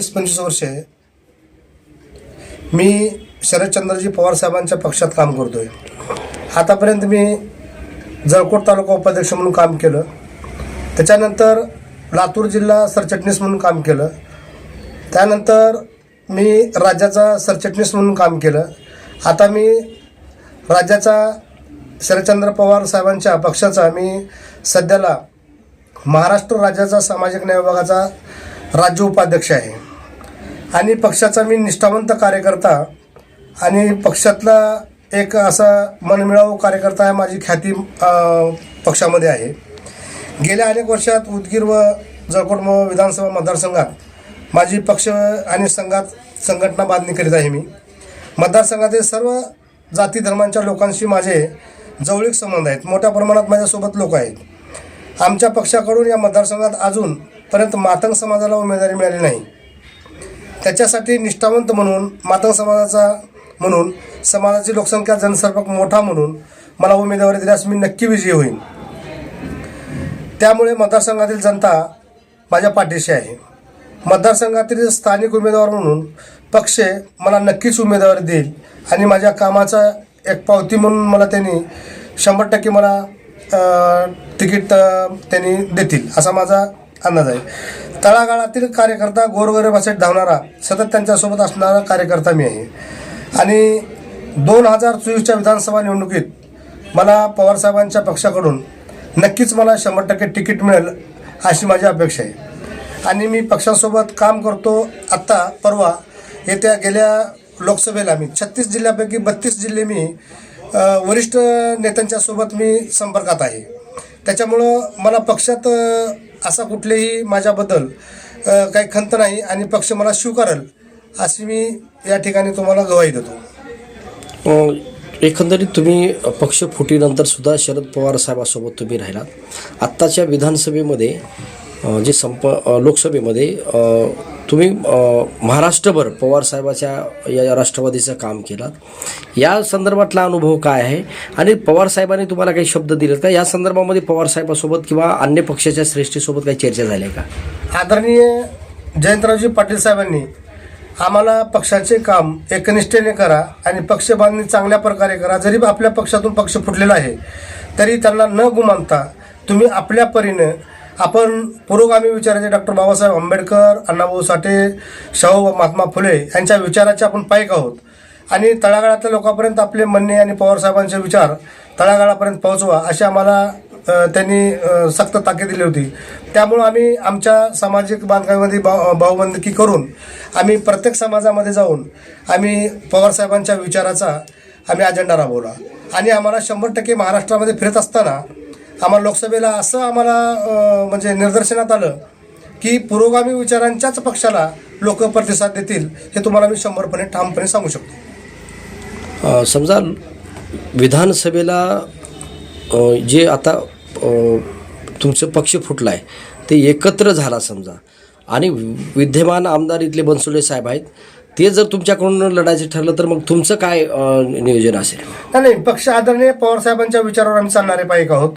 वीस पंचवीस वर्षे मी शरदचंद्रजी पवार साहेबांच्या पक्षात काम करतोय. आतापर्यंत मी जळकोट तालुका उपाध्यक्ष म्हणून काम केलं. त्याच्यानंतर लातूर जिल्हा सरचिटणीस म्हणून काम केलं. त्यानंतर मी राज्याचा सरचिटणीस म्हणून काम केलं. आता मी राज्याचा शरदचंद्र पवार साहेबांच्या पक्षाचा मी सध्याला महाराष्ट्र राज्याचा सामाजिक न्याय विभागाचा राज्य उपाध्यक्ष आहे. आणि पक्षाचा मी निष्ठावंत कार्यकर्ता आणि पक्षातला एक असा मनमिळावू कार्यकर्ता आहे माझी ख्याती पक्षामध्ये आहे. गेल्या अनेक वर्षात उदगीर व जळकोट विधानसभा मतदारसंघात माझी पक्ष आणि संघात संघटना बांधणी करीत आहे मी. मतदारसंघातील सर्व जाती धर्मांच्या लोकांशी माझे जवळीक संबंध आहेत. मोठ्या प्रमाणात माझ्यासोबत लोक आहेत. आमच्या पक्षाकडून या मतदारसंघात अजूनपर्यंत मातंग समाजाला उमेदवारी मिळाली नाही. त्याच्यासाठी निष्ठावंत म्हणून मातंग समाजाचा म्हणून समाजाची लोकसंख्या जनसंपर्क मोठा म्हणून मला उमेदवारी दिल्यास मी नक्की विजयी होईन. त्यामुळे मतदारसंघातील जनता माझ्या पाठीशी आहे. मतदारसंघातील स्थानिक उमेदवार म्हणून पक्ष मला नक्कीच उमेदवारी देईल आणि माझ्या कामाचा एक पावती म्हणून मला त्यांनी शंभर टक्के मला तिकीट त्यांनी देतील असा माझा अंदाज आहे. तळागाळातील कार्यकर्ता गोरगरिबासाठी धावणारा सतत त्यांच्यासोबत असणारा कार्यकर्ता मी आहे. आणि दोन हजार चोवीसच्या विधानसभा निवडणुकीत मला पवारसाहेबांच्या पक्षाकडून नक्कीच मला शंभर टक्के तिकीट मिळेल अशी माझी अपेक्षा आहे. आणि मी पक्षासोबत काम करतो आत्ता परवा येत्या गेल्या लोकसभेला मी. छत्तीस जिल्ह्यापैकी बत्तीस जिल्हे मी वरिष्ठ नेत्यांच्यासोबत मी संपर्कात आहे. त्याच्यामुळं मला पक्षात असा कुठलेही माझ्याबद्दल काही खंत नाही आणि पक्ष मला स्वीकारल अशी मी या ठिकाणी तुम्हाला गवाही देतो. एकंदरीत तुम्ही पक्ष फुटीनंतर सुद्धा शरद पवार साहेबासोबत तुम्ही राहिलात. आत्ताच्या विधानसभेमध्ये जे संप लोकसभेमध्ये तुम्ही महाराष्ट्रभर पवार साहेबाच्या या राष्ट्रवादीचं काम केलात या संदर्भातला अनुभव काय आहे? आणि पवारसाहेबांनी तुम्हाला काही शब्द दिलेत का? या संदर्भामध्ये पवार साहेबासोबत किंवा अन्य पक्षाच्या श्रेष्ठीसोबत काही चर्चा झाली आहे का? आदरणीय जयंतरावजी पाटील साहेबांनी आम्हाला पक्षाचे काम एकनिष्ठेने करा आणि पक्ष बांधणी चांगल्या प्रकारे करा. जरी आपल्या पक्षातून पक्ष फुटलेला आहे तरी त्यांना न गुमानता तुम्ही आपल्या परीनं आपण पुरोगामी विचाराचे डॉक्टर बाबासाहेब आंबेडकर अण्णाभाऊ साठे शाहू महात्मा फुले यांच्या विचाराचे आपण पायक आहोत. आणि तळागाळातल्या लोकांपर्यंत आपले म्हणणे आणि पवारसाहेबांचे विचार तळागाळापर्यंत पोहोचवा अशी आम्हाला त्यांनी सक्त ताकीद दिली होती. त्यामुळं आम्ही आमच्या सामाजिक बांधकामामध्ये भाव भावबंदकी करून आम्ही प्रत्येक समाजामध्ये जाऊन आम्ही पवारसाहेबांच्या विचाराचा आम्ही अजेंडा राबवला. आणि आम्हाला शंभर टक्के महाराष्ट्रामध्ये फिरत असताना आम्हाला लोकसभेला असं आम्हाला म्हणजे निदर्शनात आलं की पुरोगामी विचारांच्याच पक्षाला लोक प्रतिसाद देतील हे तुम्हाला मी शंभरपणे ठामपणे सांगू शकतो. समजा विधानसभेला जे आता तुमचं पक्ष फुटला आहे ते एकत्र झाला समजा. आणि विद्यमान आमदार इथले बनसोडे साहेब आहेत. ते जर तुमच्याकडून लढायचं ठरलं तर मग तुमचं काय नियोजन असेल? नाही नाही पक्ष आदरणीय पवारसाहेबांच्या विचारावर आम्ही चालणारे पाहिजे आहोत.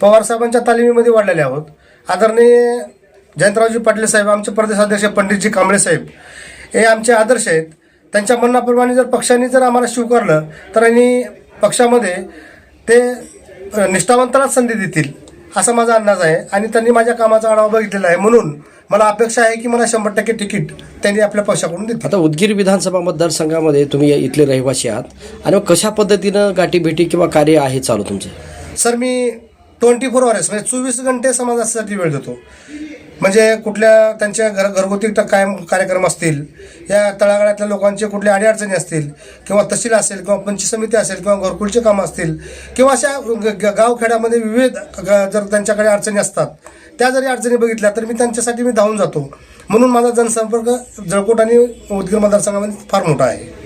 पवारसाहेबांच्या तालिमीमध्ये वाढलेले आहोत. आदरणीय जयंतरावजी पाटील साहेब आमचे प्रदेशाध्यक्ष पंडितजी कांबळे साहेब हे आमचे आदर्श आहेत. त्यांच्या म्हणण्याप्रमाणे जर पक्षाने जर आम्हाला स्वीकारलं तर आणि पक्षामध्ये ते निष्ठावंतालाच संधी देतील असा माझा अंदाज आहे. आणि त्यांनी माझ्या कामाचा आढावा बघितलेला आहे. म्हणून मला अपेक्षा आहे की मला शंभर टक्के तिकीट त्यांनी आपल्या पक्षाकडून देतील. आता उदगीर विधानसभा मतदारसंघामध्ये तुम्ही इथले रहिवासी आहात. आणि कशा पद्धतीनं गाठीभेटी किंवा कार्य आहे चालू तुमचं? सर मी ट्वेंटी फोर अवर्स म्हणजे चोवीस घंटे समाजासाठी वेळ देतो. म्हणजे कुठल्या त्यांच्या घर घरगुती कायम कार्यक्रम असतील या तळागाळातल्या लोकांचे कुठले अडीअडचणी असतील किंवा तहसील असेल किंवा पंचायत समिती असेल किंवा घरकुलचे कामं असतील किंवा अशा गावखेड्यामध्ये विविध जर त्यांच्याकडे अडचणी असतात त्या जरी अडचणी बघितल्या तर मी त्यांच्यासाठी मी धावून जातो. म्हणून माझा जनसंपर्क जळकोट आणि उदगीर मतदारसंघामध्ये फार मोठा आहे.